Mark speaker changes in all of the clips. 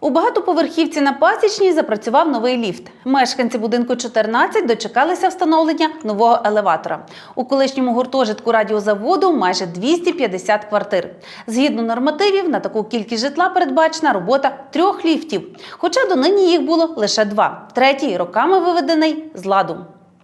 Speaker 1: У багатоповерхівці на Пасічній запрацював новий ліфт. Мешканці будинку 14 дочекалися встановлення нового елеватора. У колишньому гуртожитку радіозаводу майже 250 квартир. Згідно нормативів, на таку кількість житла передбачена робота трьох ліфтів. Хоча донині їх було лише два. Третій роками виведений з ладу.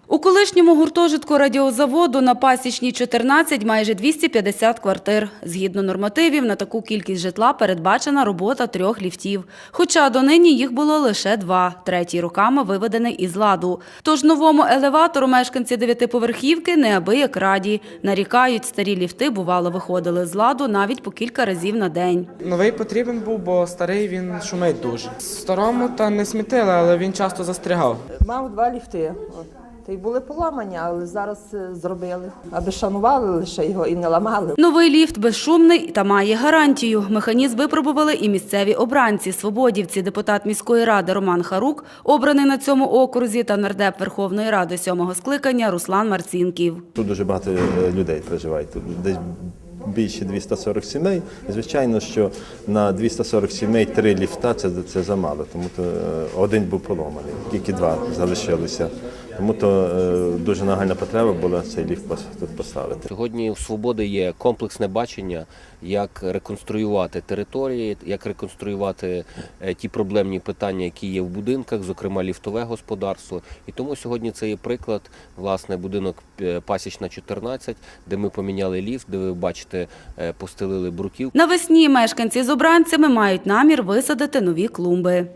Speaker 2: У колишньому гуртожитку радіозаводу на Пасічній 14 майже 250 квартир. Згідно нормативів, на таку кількість житла передбачена робота трьох ліфтів. Хоча донині їх було лише два, третій роками виведений із ладу. Тож новому елеватору мешканці дев'ятиповерхівки неабияк раді. Нарікають, старі ліфти бувало виходили з ладу навіть по кілька разів на день.
Speaker 3: Новий потрібен був, бо старий він шумить дуже. Старому та не смітили, але він часто застрягав.
Speaker 4: Мав два ліфти. Та й були поламані, але зараз е, зробили, аби шанували лише його і не ламали.
Speaker 2: Новий ліфт безшумний та має гарантію. Механізм випробували і місцеві обранці, свободівці, депутат міської ради Роман Харук, обраний на цьому окрузі, та нардеп Верховної Ради сьомого скликання Руслан Марцінків.
Speaker 5: Тут дуже багато е, людей проживає. Тут десь більше 240 сімей. Звичайно, що на 240 сімей три ліфта це, це замало, тому то е, один був поломаний, тільки два залишилися. Тому то е, дуже нагальна потреба була цей ліфт тут поставити.
Speaker 6: Сьогодні у свободи є комплексне бачення, як реконструювати території, як реконструювати е, ті проблемні питання, які є в будинках, зокрема ліфтове господарство. І тому сьогодні це є приклад, власне, будинок е, Пасічна 14, де ми поміняли ліфт, де ви бачите, е, постелили бруків.
Speaker 2: Навесні мешканці з обранцями мають намір висадити нові клумби.